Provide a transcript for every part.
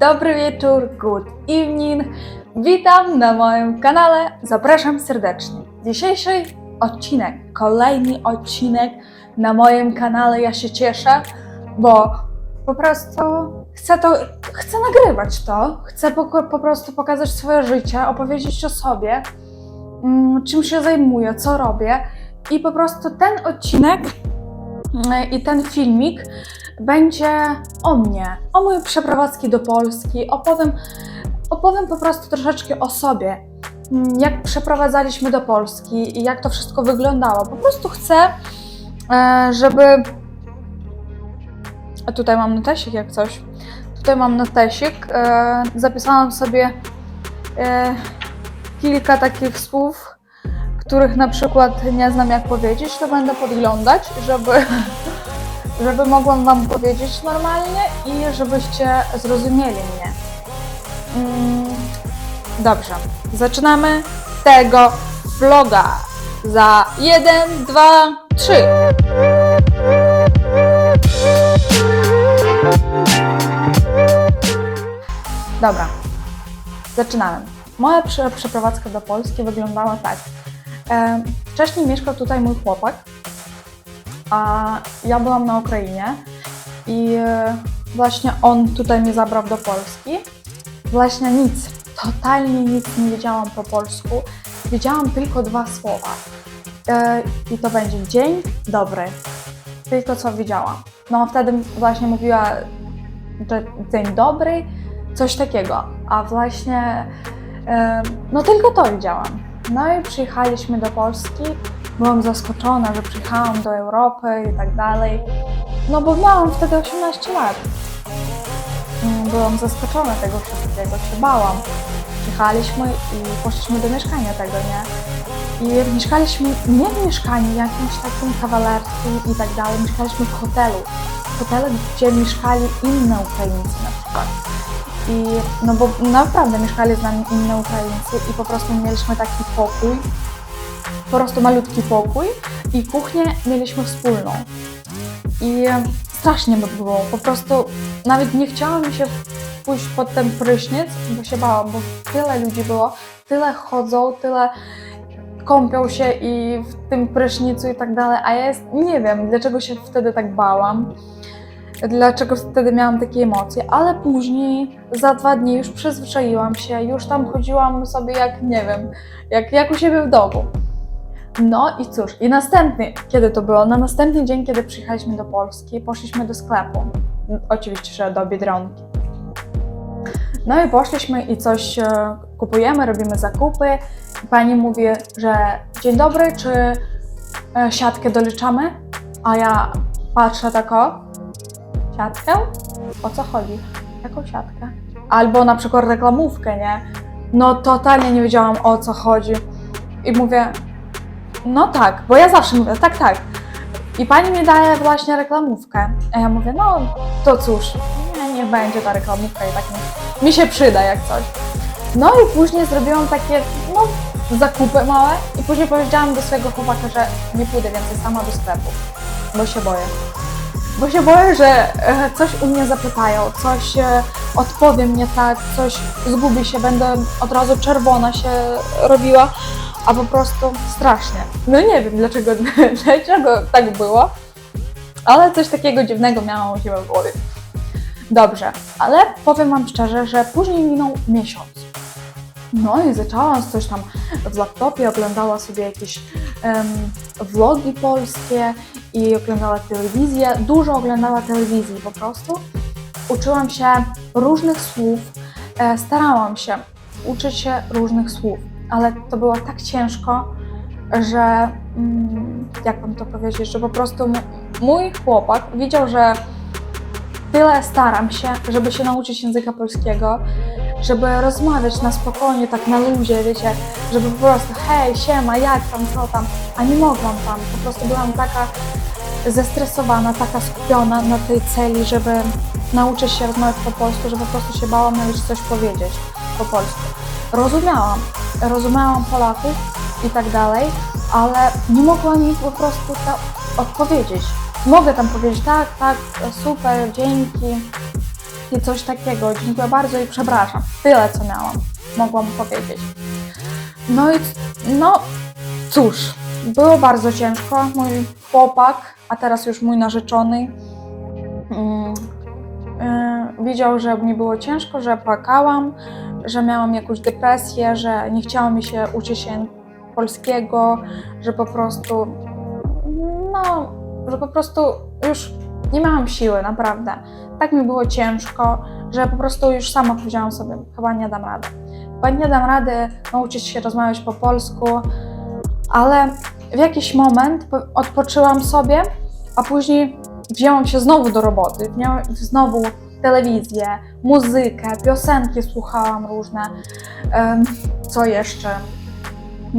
Dobry wieczór, good evening. Witam na moim kanale. Zapraszam serdecznie. Dzisiejszy odcinek, kolejny odcinek na moim kanale. Ja się cieszę, bo po prostu chcę to, chcę nagrywać to. Chcę po, po prostu pokazać swoje życie, opowiedzieć o sobie, mm, czym się zajmuję, co robię. I po prostu ten odcinek mm, i ten filmik będzie o mnie, o mojej przeprowadzki do Polski. Opowiem, opowiem po prostu troszeczkę o sobie, mm, jak przeprowadzaliśmy do Polski i jak to wszystko wyglądało. Po prostu chcę, e, żeby. Tutaj mam notesik jak coś. Tutaj mam notesik. E, zapisałam sobie e, kilka takich słów, których na przykład nie znam jak powiedzieć, to będę podglądać, żeby żeby mogłam Wam powiedzieć normalnie i żebyście zrozumieli mnie. Mm, dobrze, zaczynamy tego vloga za 1, 2, 3. Dobra, zaczynamy. Moja prze- przeprowadzka do Polski wyglądała tak. E, wcześniej mieszkał tutaj mój chłopak, a ja byłam na Ukrainie i e, właśnie on tutaj mnie zabrał do Polski. Właśnie nic, totalnie nic nie wiedziałam po polsku. Wiedziałam tylko dwa słowa. E, I to będzie dzień dobry. Tylko co wiedziałam. No wtedy właśnie mówiła, że dzień dobry, coś takiego. A właśnie, e, no tylko to wiedziałam. No i przyjechaliśmy do Polski. Byłam zaskoczona, że przyjechałam do Europy i tak dalej. No bo miałam wtedy 18 lat. Mm, Byłam zaskoczona tego wszystkiego, się bałam. Przyjechaliśmy i poszliśmy do mieszkania tego, nie? I mieszkaliśmy nie w mieszkaniu jakimś takim kawalerskim i tak dalej, mieszkaliśmy w hotelu. W hotelu, gdzie mieszkali inne Ukraińcy na przykład. I no bo naprawdę mieszkali z nami inne Ukraińcy i po prostu mieliśmy taki pokój, po prostu malutki pokój i kuchnię mieliśmy wspólną. I strasznie by było, po prostu nawet nie chciałam się pójść pod ten prysznic, bo się bałam, bo tyle ludzi było, tyle chodzą, tyle kąpią się i w tym prysznicu i tak dalej, a ja jest, nie wiem, dlaczego się wtedy tak bałam, dlaczego wtedy miałam takie emocje, ale później za dwa dni już przyzwyczaiłam się, już tam chodziłam sobie jak, nie wiem, jak, jak u siebie w domu. No i cóż, i następny, kiedy to było? Na następny dzień, kiedy przyjechaliśmy do Polski, poszliśmy do sklepu. Oczywiście, że do Biedronki. No i poszliśmy i coś e, kupujemy, robimy zakupy. Pani mówi, że dzień dobry, czy e, siatkę doliczamy? A ja patrzę tak o, siatkę? O co chodzi? Jaką siatkę? Albo na przykład reklamówkę, nie? No totalnie nie wiedziałam o co chodzi. I mówię, no tak, bo ja zawsze mówię, tak, tak. I pani mi daje właśnie reklamówkę. A ja mówię, no to cóż, nie, niech będzie ta reklamówka i tak mi, mi się przyda jak coś. No i później zrobiłam takie, no, zakupy małe i później powiedziałam do swojego chłopaka, że nie pójdę więcej sama do sklepu, bo się boję. Bo się boję, że e, coś u mnie zapytają, coś e, odpowie mnie tak, coś zgubi się, będę od razu czerwona się robiła, a po prostu strasznie. No nie wiem dlaczego, dlaczego tak było, ale coś takiego dziwnego miałam u siebie w głowie. Dobrze, ale powiem Wam szczerze, że później minął miesiąc. No i zaczęłam coś tam w laptopie, oglądała sobie jakieś em, vlogi polskie i oglądała telewizję. Dużo oglądała telewizji po prostu. Uczyłam się różnych słów, e, starałam się uczyć się różnych słów, ale to było tak ciężko, że mm, jak Wam to powiedzieć, że po prostu mój chłopak widział, że tyle staram się, żeby się nauczyć języka polskiego, żeby rozmawiać na spokojnie, tak na luzie, wiecie, żeby po prostu hej, siema, jak tam, co tam, a nie mogłam tam, po prostu byłam taka zestresowana, taka skupiona na tej celi, żeby nauczyć się rozmawiać po polsku, że po prostu się bałam nawet coś powiedzieć po polsku. Rozumiałam, rozumiałam Polaków i tak dalej, ale nie mogłam im po prostu odpowiedzieć. Mogę tam powiedzieć tak, tak, super, dzięki, i coś takiego. Dziękuję bardzo i przepraszam. Tyle, co miałam. Mogłam powiedzieć. No i no cóż, było bardzo ciężko. Mój chłopak, a teraz już mój narzeczony, mm, yy, widział, że mi było ciężko, że płakałam, że miałam jakąś depresję, że nie chciało mi się uczyć się polskiego, że po prostu, no, że po prostu już nie miałam siły, naprawdę. Tak mi było ciężko, że po prostu już sama powiedziałam sobie, chyba nie dam rady. Chyba nie dam rady nauczyć się rozmawiać po polsku, ale w jakiś moment po- odpoczyłam sobie, a później wzięłam się znowu do roboty. Znowu telewizję, muzykę, piosenki słuchałam różne. Co jeszcze?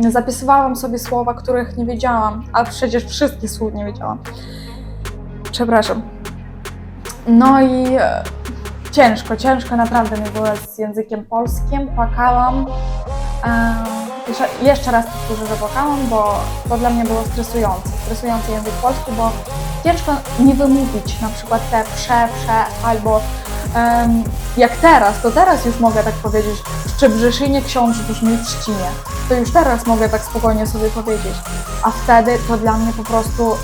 Zapisywałam sobie słowa, których nie wiedziałam, a przecież wszystkich słów nie wiedziałam. Przepraszam. No i e, ciężko, ciężko naprawdę mi było z językiem polskim. Płakałam. Jeszcze, raz powtórzę, że płakałam, bo to dla mnie było stresujące. Stresujący język polski, bo ciężko nie wymówić na przykład te prze, prze albo em, jak teraz, to teraz już mogę tak powiedzieć, w Szczebrzeszynie ksiądz brzmi w Trzcinie. To już teraz mogę tak spokojnie sobie powiedzieć. A wtedy to dla mnie po prostu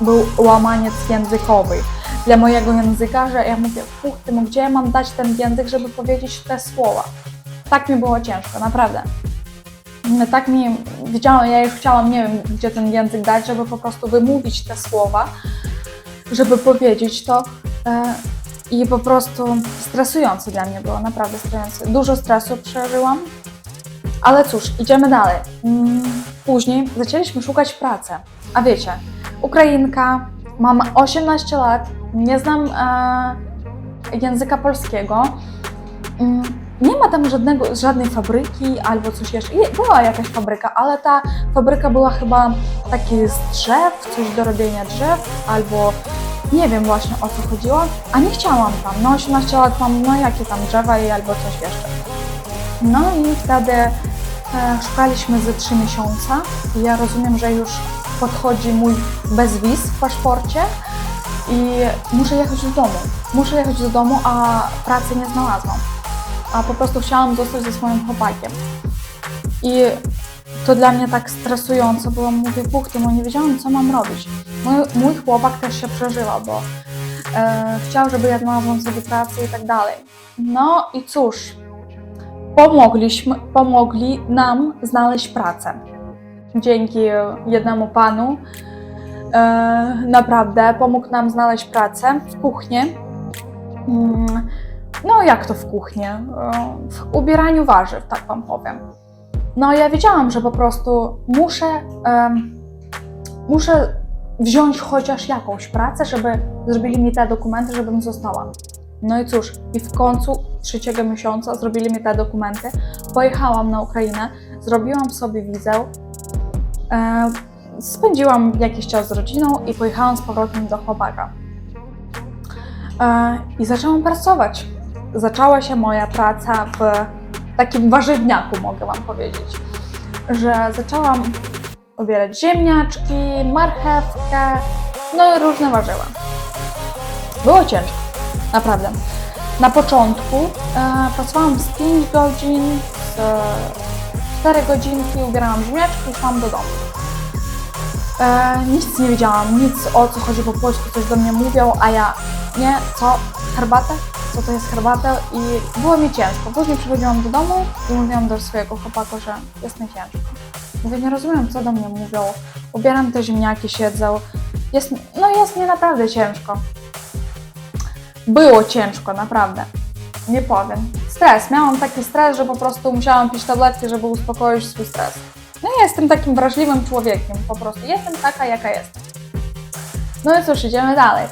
był łamaniec językowy dla mojego języka, że ja mówię, puch, ty, no gdzie ja mam dać ten język, żeby powiedzieć te słowa. Tak mi było ciężko, naprawdę. No, Tak mi, wiedziałam, ja już chciałam, nie wiem, gdzie ten język dać, żeby po prostu wymówić te słowa, żeby powiedzieć to. E, I po prostu stresujące dla mnie było, naprawdę stresujące. Dużo stresu przeżyłam, ale cóż, idziemy dalej. Mm, Później zaczęliśmy szukać pracy. A wiecie, Ukrainka, mam 18 lat, nie znam e, języka polskiego. Mm, Nie ma tam żadnego, żadnej fabryki albo coś jeszcze. Je- Była jakaś fabryka, ale ta fabryka była chyba taki z drzew, coś do robienia drzew, albo nie wiem właśnie o co chodziło, a nie chciałam tam. No 18 lat mam, no jakie tam drzewa i albo coś jeszcze. No i wtedy e, szukaliśmy ze 3 miesiące ja rozumiem, że już podchodzi mój bezwiz w paszporcie i muszę jechać do domu. Muszę jechać do domu, a pracy nie znalazłam. A po prostu chciałam zostać ze swoim chłopakiem. I to dla mnie tak stresujące było. Mówię, buch, ty, nie wiedziałam, co mam robić. Mój, mój chłopak też się przeżywał, bo e, chciał, żeby ja znalazłam sobie pracę i tak dalej. No i cóż, pomogliśmy, pomogli nam znaleźć pracę. Dzięki jednemu panu naprawdę pomógł nam znaleźć pracę w kuchni. Mm, No jak to w kuchni? E, W ubieraniu warzyw, tak wam powiem. No ja wiedziałam, że po prostu muszę, muszę wziąć chociaż jakąś pracę, żeby zrobili mi te dokumenty, żebym została. No i cóż, i w końcu trzeciego miesiąca zrobili mi te dokumenty. Pojechałam na Ukrainę, zrobiłam sobie wizę, e, spędziłam jakiś czas z rodziną i pojechałam z powrotem do chłopaka. E, I zaczęłam pracować. Zaczęła się moja praca w takim warzywniaku, mogę Wam powiedzieć. Że zaczęłam ubierać ziemniaczki, marchewkę, no i różne warzywa. Było ciężko, naprawdę. Na początku e, pracowałam z 5 godzin, z 4 godzinki, ubierałam ziemniaczki i szłam do domu. E, nic nie wiedziałam, nic o co chodzi po polsku, coś do mnie mówią, a ja nie, co, herbatę? Co to jest herbata? I było mi ciężko. Później przychodziłam do domu i mówiłam do swojego chłopaka, że jest mi ciężko. Mówię, nie rozumiem, co do mnie mówią. Ubieram te ziemniaki, siedzę. Jest, no jest mi naprawdę ciężko. Było ciężko, naprawdę. Nie powiem. Stres. Miałam taki stres, że po prostu musiałam pić tabletki, żeby uspokoić swój stres. No ja jestem takim wrażliwym człowiekiem, po prostu. Jestem taka, jaka jestem. No i cóż, idziemy dalej.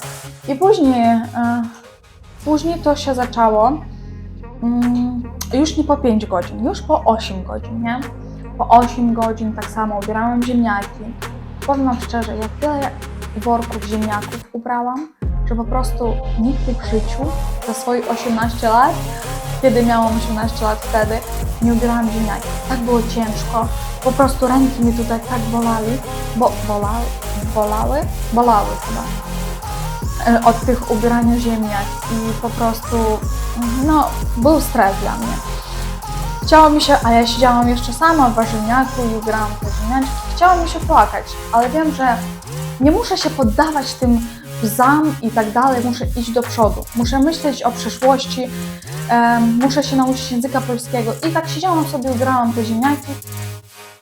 I później, e, później to się zaczęło mm, już nie po 5 godzin, już po 8 godzin, nie? Po 8 godzin tak samo ubierałam ziemniaki. Powiem Wam szczerze, jak tyle worków ziemniaków ubrałam, że po prostu nigdy w życiu za swoje 18 lat, kiedy miałam 18 lat wtedy, nie ubierałam ziemniaki. Tak było ciężko, po prostu ręki mi tutaj tak bolali, bo bolały, bolały, bolały chyba. e, od tych ubierania ziemniak i po prostu, no, był stres dla mnie. Chciało mi się, a ja siedziałam jeszcze sama w warzywniaku i ubierałam te ziemniaczki, chciało mi się płakać, ale wiem, że nie muszę się poddawać tym łzam i tak dalej, muszę iść do przodu, muszę myśleć o przyszłości, em, muszę się nauczyć języka polskiego. I tak siedziałam sobie, ubierałam te ziemniaki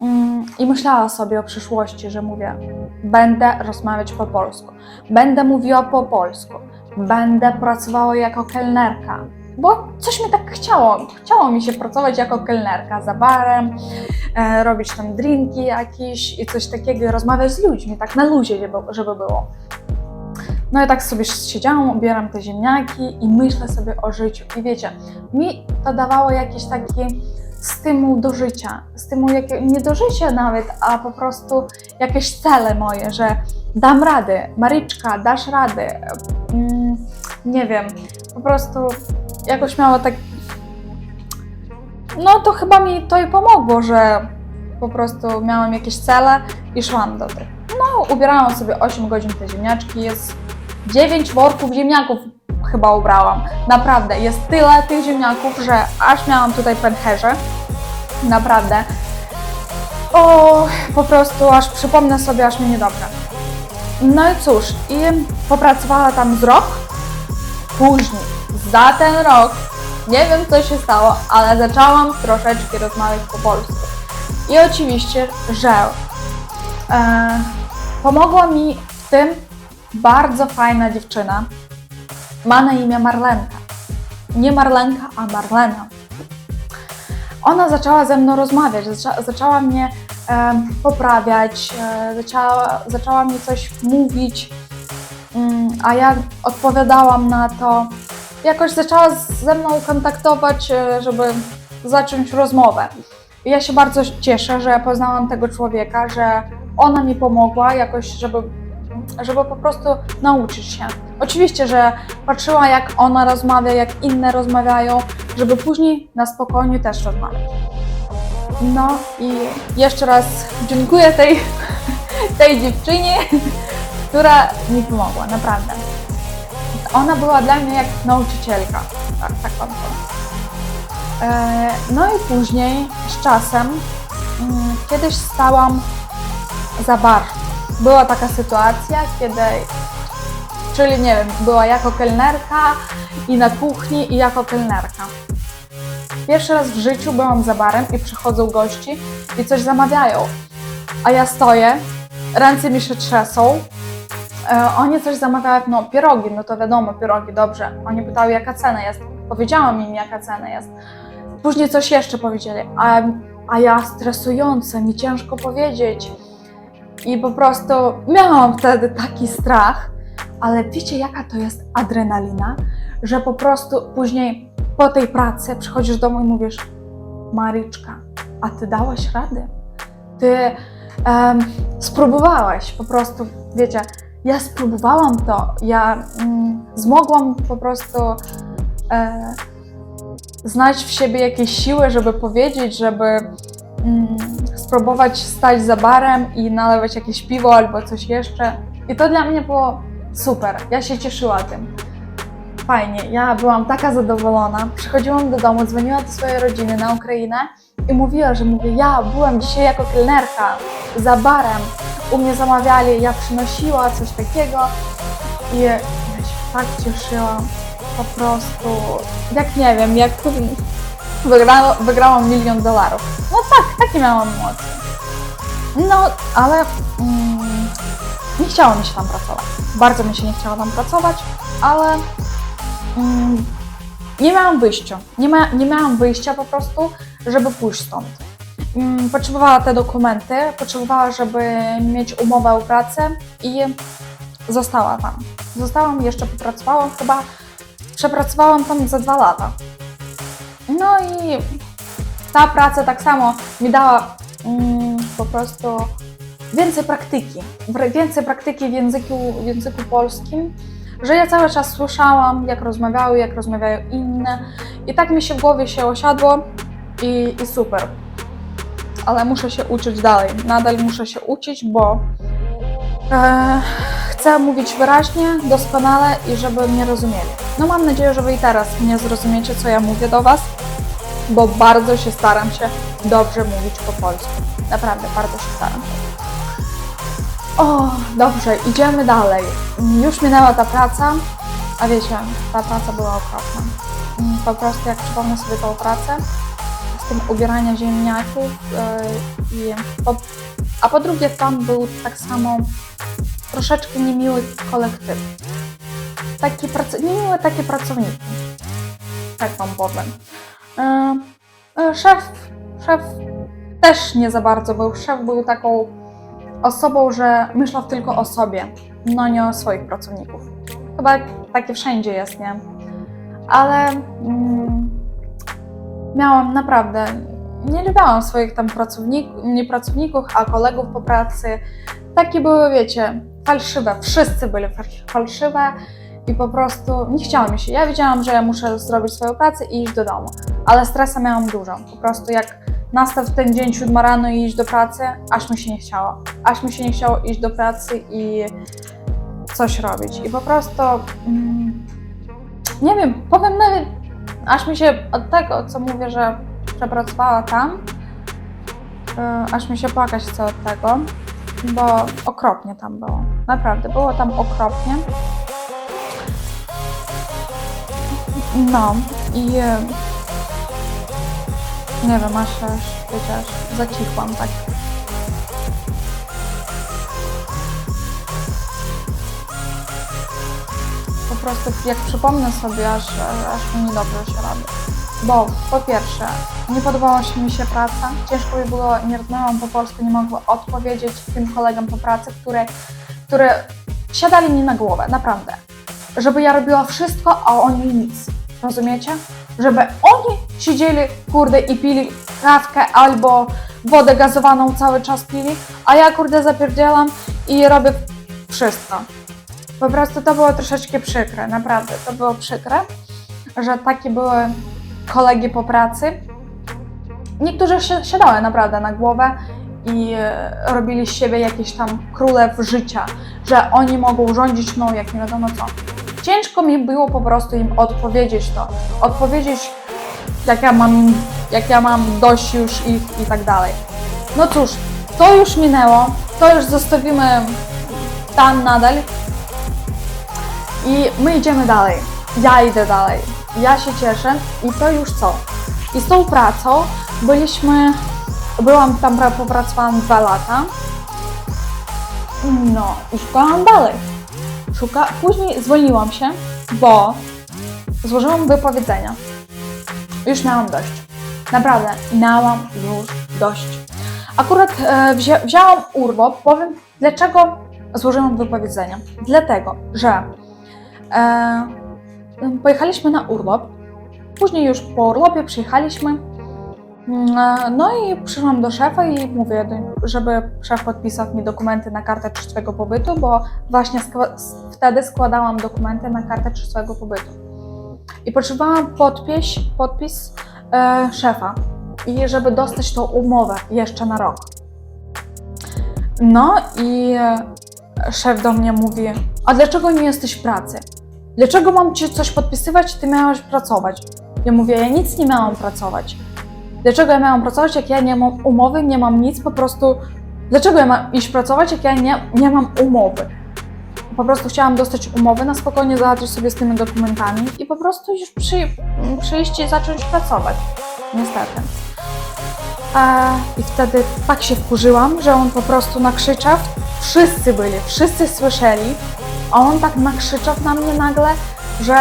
mm, i myślała sobie o przyszłości, że mówię, będę rozmawiać po polsku, będę mówiła po polsku, będę pracowała jako kelnerka, bo coś mi tak chciało. Chciało mi się pracować jako kelnerka za barem, e, robić tam drinki jakieś i coś takiego, rozmawiać z ludźmi, tak na luzie, żeby, żeby było. No i tak sobie siedziałam, ubieram te ziemniaki i myślę sobie o życiu. I wiecie, mi to dawało jakiś taki stymul do życia. Stymul jakie, nie do życia nawet, a po prostu jakieś cele moje, że dam radę, Maryczka, dasz radę. Mm, nie wiem, po prostu jakoś miało tak. No to chyba mi to i pomogło, że po prostu miałam jakieś cele i szłam do tych. No, ubierałam sobie 8 godzin te ziemniaczki, jest 9 worków ziemniaków chyba ubrałam. Naprawdę, jest tyle tych ziemniaków, że aż miałam tutaj pęcherze. Naprawdę. O, po prostu aż przypomnę sobie, aż mi niedobrze. No i cóż, i popracowała tam z rok. Później, za ten rok, nie wiem co się stało, ale zaczęłam troszeczkę rozmawiać po polsku. I oczywiście, że e, pomogła mi w tym bardzo fajna dziewczyna. Ma na imię Marlenka. Nie Marlenka, a Marlena. Ona zaczęła ze mną rozmawiać, zaczęła, zaczęła mnie e, poprawiać, e, zaczęła, zaczęła mi coś mówić, mm, a ja odpowiadałam na to. Jakoś zaczęła ze mną kontaktować, e, żeby zacząć rozmowę. I ja się bardzo cieszę, że poznałam tego człowieka, że ona mi pomogła jakoś, żeby, żeby po prostu nauczyć się. Oczywiście, że patrzyła jak ona rozmawia, jak inne rozmawiają, żeby później na spokojnie też rozmawiać. No i jeszcze raz dziękuję tej, tej dziewczynie, która mi pomogła, naprawdę. Ona była dla mnie jak nauczycielka, tak, tak wam. E, No i później z czasem mm, kiedyś stałam za bar. Była taka sytuacja, kiedy, czyli nie wiem, była jako kelnerka i na kuchni i jako kelnerka. Pierwszy raz w życiu byłam za barem i przychodzą gości i coś zamawiają, a ja stoję, ręce mi się trzęsą, e, oni coś zamawiają, no pierogi, no to wiadomo, pierogi, dobrze. Oni pytały jaka cena jest, powiedziałam im jaka cena jest. Później coś jeszcze powiedzieli, a, a ja stresujące, mi ciężko powiedzieć. I po prostu miałam wtedy taki strach, ale wiecie jaka to jest adrenalina, że po prostu później po tej pracy przychodzisz do domu i mówisz Maryczka, a ty dałaś radę? Ty em, spróbowałaś po prostu, wiecie, ja spróbowałam to, ja mm, zmogłam po prostu e, znać w siebie jakieś siły, żeby powiedzieć, żeby mm, spróbować stać za barem i nalewać jakieś piwo albo coś jeszcze. I to dla mnie było super. Ja się cieszyła tym. Fajnie, ja byłam taka zadowolona. Przychodziłam do domu, dzwoniła do swojej rodziny na Ukrainę i mówiła, że mówię, ja byłam dzisiaj jako kelnerka za barem. U mnie zamawiali, ja przynosiła coś takiego i ja się tak cieszyłam. Po prostu, jak nie wiem, jak wygrała, wygrałam milion dolarów. No tak, takie miałam emocje. No, ale mm, nie chciało mi się tam pracować. Bardzo mi się nie chciało tam pracować, ale mm, nie miałam wyjścia. Nie, ma, nie miałam wyjścia po prostu, żeby pójść stąd. Mm, potrzebowała te dokumenty, potrzebowała, żeby mieć umowę o pracę i została tam. Zostałam, jeszcze popracowałam, chyba przepracowałam tam za dwa lata. No i ta praca tak samo mi dała mm, prostu więcej praktyki, więcej praktyki w języku, w języku polskim, że ja cały czas słyszałam, jak rozmawiały, jak rozmawiają inne i tak mi się w głowie się osiadło i, i super. Ale muszę się uczyć dalej, nadal muszę się uczyć, bo e, chcę mówić wyraźnie, doskonale i żeby mnie rozumieli. No mam nadzieję, że Wy i teraz mnie zrozumiecie, co ja mówię do Was, bo bardzo się staram się dobrze mówić po polsku. Naprawdę, bardzo się staram. O, dobrze, idziemy dalej. Już minęła ta praca, a wiecie, ta praca była okropna. Mm, Po prostu jak przypomnę sobie tą pracę, z tym ubierania ziemniaków yy, po, a po drugie tam był tak samo troszeczkę niemiły kolektyw. Taki prac, niemiłe takie pracowniki. Tak wam powiem. Yy, yy, szef, szef też nie za bardzo był. Szef był taką osobą, że myślał tylko o sobie, no nie o swoich pracowników. Chyba takie wszędzie jest, nie? Ale mm, miałam naprawdę, nie lubiałam swoich tam pracowników, nie pracowników, a kolegów po pracy. Takie były, wiecie, falszywe. Wszyscy byli fal- falszywe i po prostu nie chciało mi się. Ja wiedziałam, że ja muszę zrobić swoją pracę i iść do domu, ale stresa miałam dużo. Po prostu jak nastał ten dzień siódma rano i iść do pracy, aż mi się nie chciało. Aż mi się nie chciało iść do pracy i coś robić. I po prostu, mm, nie wiem, powiem nawet, aż mi się od tego, co mówię, że przepracowała tam, yy, aż mi się płakać chce od tego, bo okropnie tam było. Naprawdę, było tam okropnie. No i yy, nie wiem, aż, aż wiecie, aż zacichłam tak. Po prostu jak przypomnę sobie, aż, aż mi niedobrze się robi. Bo po pierwsze, nie podobała się mi się praca, ciężko mi było, nie rozumiałam po polsku, nie mogłam odpowiedzieć tym kolegom po pracy, które, które siadali mi na głowę, naprawdę. Żeby ja robiła wszystko, a oni nic. Rozumiecie? Żeby siedzieli, kurde, i pili kawkę albo wodę gazowaną cały czas pili, a ja, kurde, zapierdzielam i robię wszystko. Po prostu to było troszeczkę przykre, naprawdę, to było przykre, że takie były kolegi po pracy. Niektórzy si- siadały naprawdę na głowę i e, robili z siebie jakieś tam królew życia, że oni mogą rządzić mną jak nie wiadomo co. Ciężko mi było po prostu im odpowiedzieć to, odpowiedzieć jak ja mam, jak ja mam dość już ich i tak dalej. No cóż, to już minęło, to już zostawimy tam nadal i my idziemy dalej. Ja idę dalej. Ja się cieszę i to już co? I z tą pracą byliśmy, byłam tam, pra- popracowałam dwa lata. No i szukałam dalej. Szuka... Później zwolniłam się, bo złożyłam wypowiedzenia. Już miałam dość. Naprawdę, miałam już dość. Akurat e, wzię, wzięłam urlop, powiem dlaczego złożyłam wypowiedzenia. Dlatego, że e, pojechaliśmy na urlop, później już po urlopie przyjechaliśmy, mm, e, no i przyszłam do szefa i mówię, żeby szef podpisał mi dokumenty na kartę przyszłego pobytu, bo właśnie wtedy składałam dokumenty na kartę przyszłego pobytu. I potrzebowałam podpis, podpis e, szefa i żeby dostać tą umowę jeszcze na rok. No i e, szef do mnie mówi, a dlaczego nie jesteś w pracy? Dlaczego mam ci coś podpisywać, ty miałaś pracować? Ja mówię, ja nic nie miałam pracować. Dlaczego ja miałam pracować, jak ja nie mam umowy, nie mam nic, po prostu... Dlaczego ja mam iść pracować, jak ja nie, nie mam umowy? Po prostu chciałam dostać umowę, na spokojnie załatwić sobie z tymi dokumentami i po prostu już przy, przyjść i zacząć pracować. Niestety. I wtedy tak się wkurzyłam, że on po prostu nakrzyczał. Wszyscy byli, wszyscy słyszeli, a on tak nakrzyczał na mnie nagle, że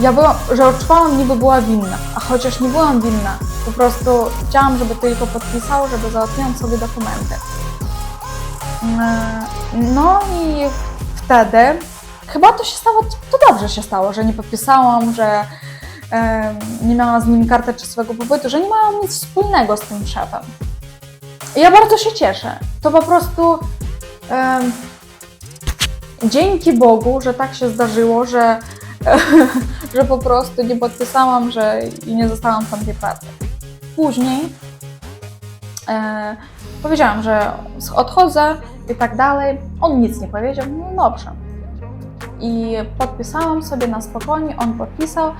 ja byłam, że odczuwałam niby była winna, a chociaż nie byłam winna, po prostu chciałam, żeby tylko podpisał, żeby załatwiłam sobie dokumenty. E, No i wtedy chyba to się stało, to dobrze się stało, że nie podpisałam, że em, nie miałam z nim karty czystego pobytu, że nie miałam nic wspólnego z tym szefem. I ja bardzo się cieszę. To po prostu em, dzięki Bogu, że tak się zdarzyło, że, że po prostu nie podpisałam, że i nie zostałam w tamtej pracy. Później e, powiedziałam, że odchodzę i tak dalej. On nic nie powiedział, no dobrze. I podpisałam sobie na spokojnie, on podpisał,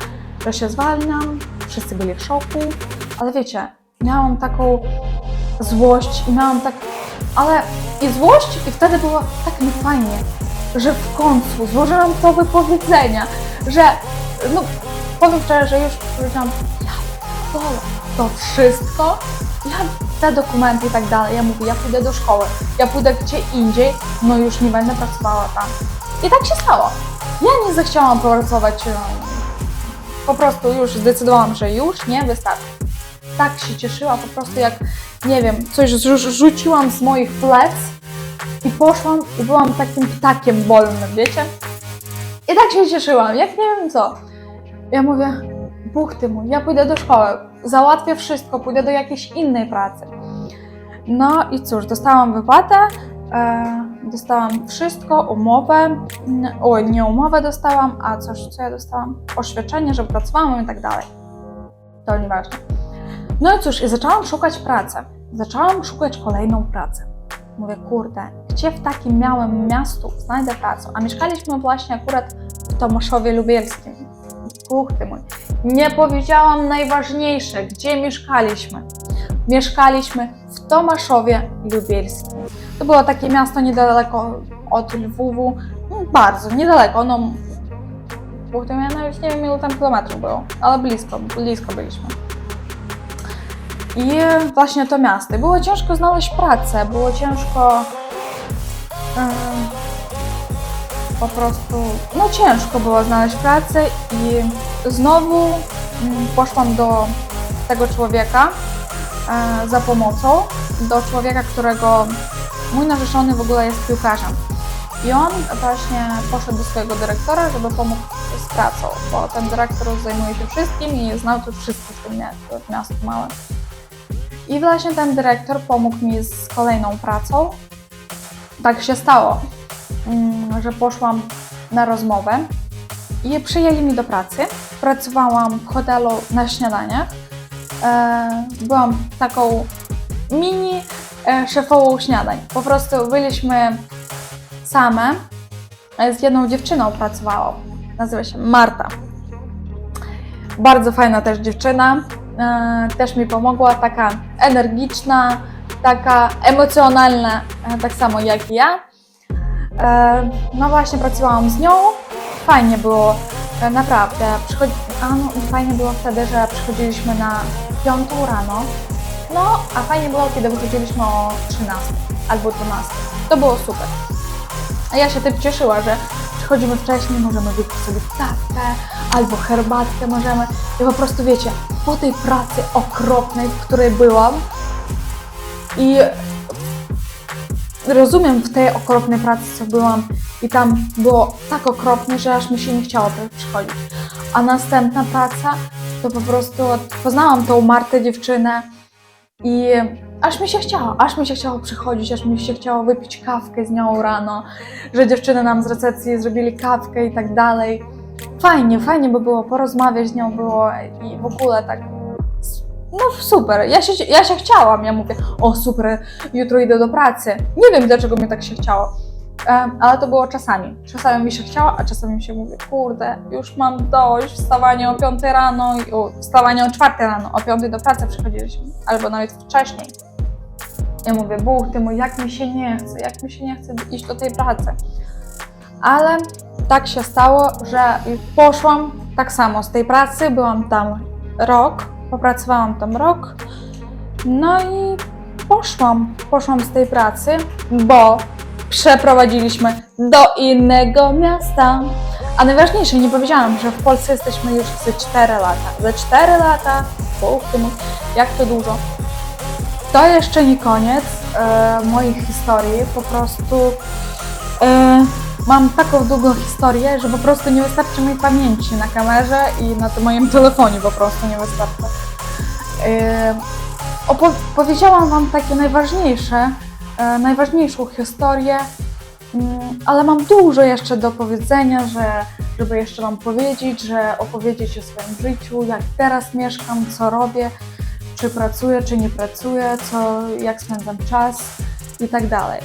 że się zwalniam, wszyscy byli w szoku, ale wiecie, miałam taką złość i miałam tak, ale i złość i wtedy było tak niefajnie, że w końcu złożyłam to wypowiedzenia, że no powiem szczerze, że już powiedziałam, ja to, to wszystko, ja te dokumenty i tak dalej, ja mówię, ja pójdę do szkoły, ja pójdę gdzie indziej, no już nie będę pracowała tam. I tak się stało. Ja nie zechciałam pracować, po prostu już zdecydowałam, że już nie wystarczy. Tak się cieszyłam, po prostu jak, nie wiem, coś rzuciłam z moich plec i poszłam i byłam takim ptakiem wolnym, wiecie? I tak się cieszyłam, jak nie wiem co. Ja mówię, Bóg ty mój, ja pójdę do szkoły, załatwię wszystko, pójdę do jakiejś innej pracy. No i cóż, dostałam wypłatę, e, dostałam wszystko, umowę, oj, nie umowę dostałam, a coś, co ja dostałam? Oświadczenie, że pracowałam i tak dalej. To nieważne. No i cóż, i zaczęłam szukać pracy. Zaczęłam szukać kolejną pracę. Mówię, kurde, gdzie w takim małym miastu znajdę pracę? A mieszkaliśmy właśnie akurat w Tomaszowie Lubielskim. Bóg ty mój. Nie powiedziałam najważniejsze, gdzie mieszkaliśmy. Mieszkaliśmy w Tomaszowie Lubielskim. To było takie miasto niedaleko od Lwowu, no, bardzo niedaleko, no mój, ja nawet nie wiem ile tam kilometrów było, ale blisko, blisko byliśmy. I właśnie to miasto. Było ciężko znaleźć pracę, było ciężko po prostu, no ciężko było znaleźć pracę i znowu mm, poszłam do tego człowieka e, za pomocą, do człowieka, którego mój narzeczony w ogóle jest piłkarzem. I on właśnie poszedł do swojego dyrektora, żeby pomógł z pracą, bo ten dyrektor zajmuje się wszystkim i znał tu wszystko w tym miastu małym. I właśnie ten dyrektor pomógł mi z kolejną pracą. Tak się stało, że poszłam na rozmowę i przyjęli mi do pracy. Pracowałam w hotelu na śniadaniach. E, byłam taką mini e, szefową śniadań. Po prostu byliśmy same. E, Z jedną dziewczyną pracowałam. Nazywa się Marta. Bardzo fajna też dziewczyna. Też mi pomogła, taka energiczna, taka emocjonalna, tak samo jak ja. E, No właśnie, pracowałam z nią. Fajnie było, e, naprawdę. Przychodzi... A no, fajnie było wtedy, że przychodziliśmy na 5 rano. No, a fajnie było, kiedy wychodziliśmy o 13 albo 12. To było super. A ja się tym cieszyła, że przychodzimy wcześniej, możemy wypić sobie kawkę albo herbatkę możemy. I po prostu wiecie, po tej pracy okropnej, w której byłam i rozumiem w tej okropnej pracy, co byłam i tam było tak okropnie, że aż mi się nie chciało przy- przychodzić. A następna praca to po prostu poznałam tą Martę dziewczynę i aż mi się chciało, aż mi się chciało przychodzić, aż mi się chciało wypić kawkę z nią rano, że dziewczyny nam z recepcji zrobili kawkę i tak dalej. Fajnie, fajnie by było porozmawiać z nią było i w ogóle tak no super, ja się, ja się chciałam, ja mówię, o super, jutro idę do pracy. Nie wiem dlaczego mi tak się chciało, ale to było czasami. Czasami mi się chciało, a czasami mi się mówi, kurde, już mam dość, wstawanie o 5 rano, wstawanie o 4 rano, o 5 do pracy przychodziliśmy, albo nawet wcześniej. Ja mówię, Bóg, ty mój, jak mi się nie chce, jak mi się nie chce iść do tej pracy. Ale tak się stało, że poszłam tak samo z tej pracy, byłam tam rok, popracowałam tam rok, no i poszłam, poszłam z tej pracy, bo przeprowadziliśmy do innego miasta. A najważniejsze, nie powiedziałam, że w Polsce jesteśmy już ze 4 lata. Ze 4 lata, ty mój, jak to dużo. To jeszcze nie koniec e, moich historii, po prostu e, mam taką długą historię, że po prostu nie wystarczy mojej pamięci na kamerze i na tym moim telefonie po prostu nie wystarczy. Opo- powiedziałam Wam takie najważniejsze, e, najważniejszą historię, mm, ale mam dużo jeszcze do powiedzenia, że, żeby jeszcze Wam powiedzieć, że opowiedzieć o swoim życiu, jak teraz mieszkam, co robię, czy pracuję, czy nie pracuję, co, jak spędzam czas i tak dalej.